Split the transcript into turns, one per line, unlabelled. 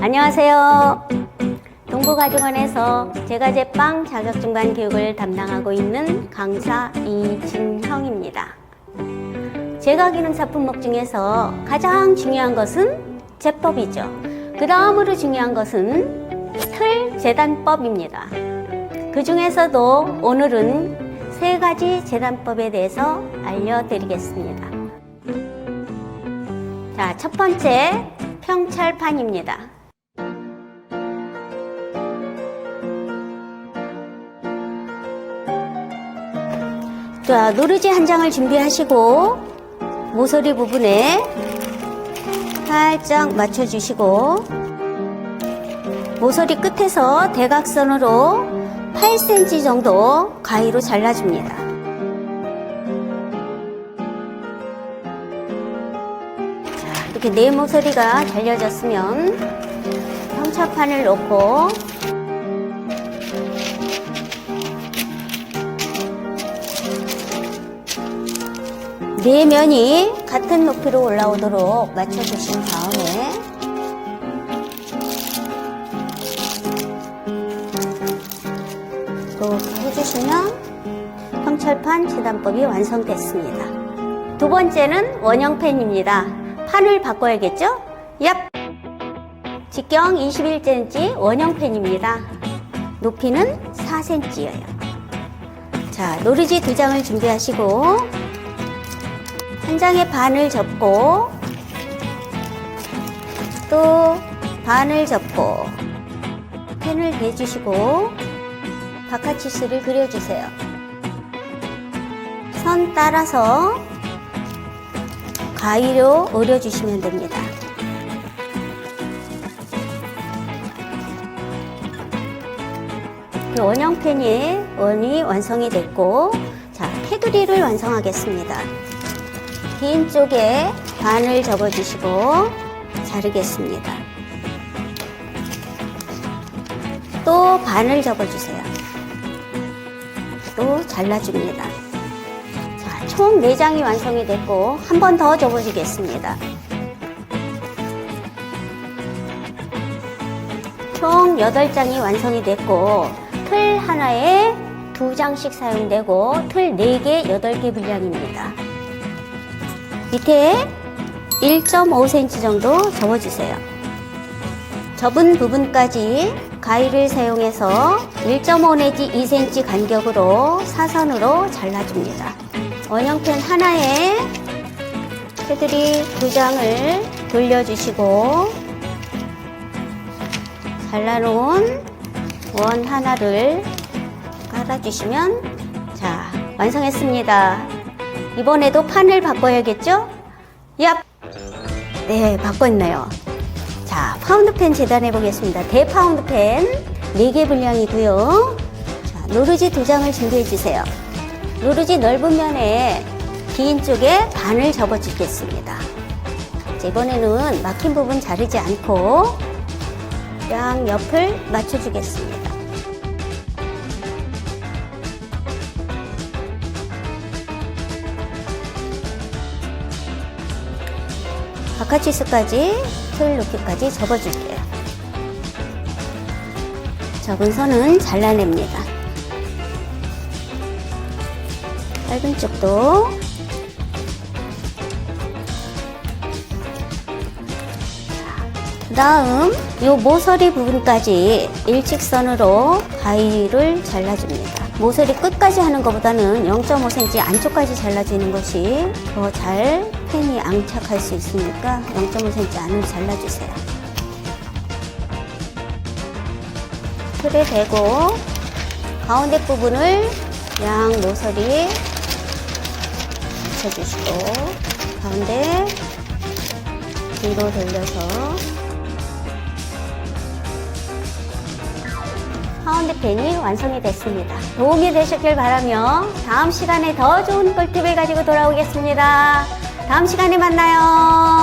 안녕하세요. 동부가정원에서 제과제빵 자격증반 교육을 담당하고 있는 강사 이진형입니다. 제과기능사 품목 중에서 가장 중요한 것은 제법이죠. 그 다음으로 중요한 것은 틀 재단법입니다. 그 중에서도 오늘은 세 가지 재단법에 대해서 알려드리겠습니다. 자, 첫 번째 평찰판입니다. 자, 노르지 한 장을 준비하시고 모서리 부분에 살짝 맞춰주시고 모서리 끝에서 대각선으로 8cm 정도 가위로 잘라줍니다. 자, 이렇게 네 모서리가 잘려졌으면 평차판을 놓고 네 면이 같은 높이로 올라오도록 맞춰주신 다음에 이렇게 해주시면 평철판 재단법이 완성됐습니다. 두 번째는 원형펜입니다. 판을 바꿔야겠죠? 얍! 직경 21cm 원형펜입니다. 높이는 4cm예요. 자, 노르지 두 장을 준비하시고 한 장의 반을 접고 또 반을 접고 펜을 대주시고 바카치스를 그려주세요. 선 따라서 가위로 오려주시면 됩니다. 그 원형펜이 원이 완성이 됐고 자 테두리를 완성하겠습니다. 긴 쪽에 반을 접어주시고 자르겠습니다. 또 반을 접어주세요. 또 잘라줍니다. 자, 총 4장이 완성이 됐고 한 번 더 접어주겠습니다. 총 8장이 완성이 됐고 틀 하나에 2장씩 사용되고 틀 4개, 8개 분량입니다. 밑에 1.5cm 정도 접어주세요. 접은 부분까지 가위를 사용해서 1.5 내지 2cm 간격으로 사선으로 잘라줍니다. 원형펜 하나에 테두리 두 장을 돌려주시고 잘라놓은 원 하나를 깔아주시면 자 완성했습니다. 이번에도 판을 바꿔야겠죠? 얍! 네, 바꿨네요. 자, 파운드펜 재단해 보겠습니다. 대파운드펜 4개 분량이고요. 자, 노르지 두 장을 준비해 주세요. 노르지 넓은 면에 긴 쪽에 반을 접어 주겠습니다. 자, 이번에는 막힌 부분 자르지 않고 양 옆을 맞춰 주겠습니다. 바카치스까지 틀 높이까지 접어줄게요. 접은 선은 잘라냅니다. 짧은 쪽도 그 다음 이 모서리 부분까지 일직선으로 가위를 잘라줍니다. 모서리 끝까지 하는 것보다는 0.5cm 안쪽까지 잘라주는 것이 더잘 펜이 앙착할 수 있으니까 0.5cm 안으로 잘라주세요. 틀에 대고 가운데 부분을 양 모서리 붙여주시고 가운데 뒤로 돌려서 파운드 펜이 완성이 됐습니다. 도움이 되셨길 바라며 다음 시간에 더 좋은 꿀팁을 가지고 돌아오겠습니다. 다음 시간에 만나요.